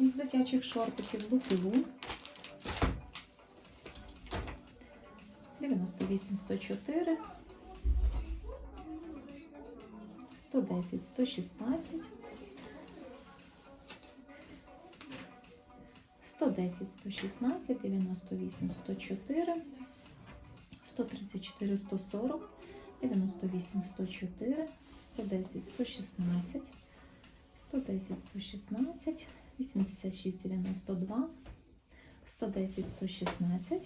із дитячих шортиків Лукілу. 98 104 110 116 110 116 98 104 134 140 98 104 110 116 110 116 86 92 110 116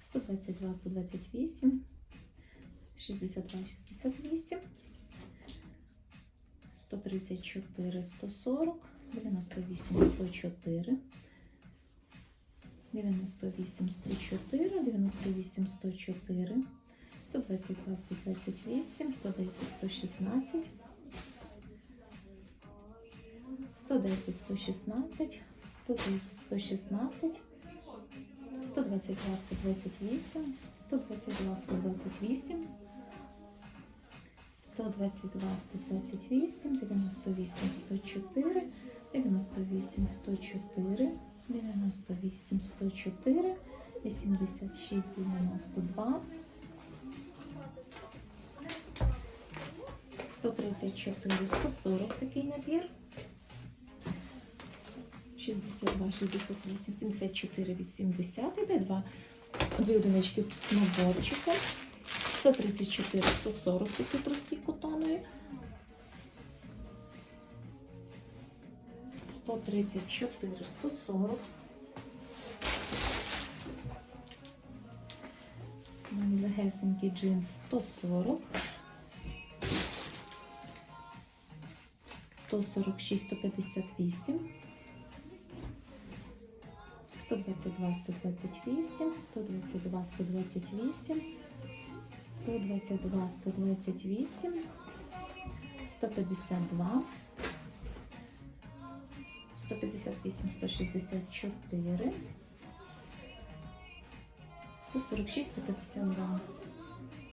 122 128 62 68 134 140 98 104 98 104 98 104 122 128 110 116 110 116 110 116 122 128 122 128 122 128 98 104 98 104 98 104 86 92 134 140 такий набір 62, 68, 74, 80. Іде два, дві одинички в наборчику. 134, 140 такі прості котонові. 134, 140. У мене Легесенький джинс 140. 146, 158. 122, 128, 122, 128, 122, 128, 152, 158, 164, 146, 152.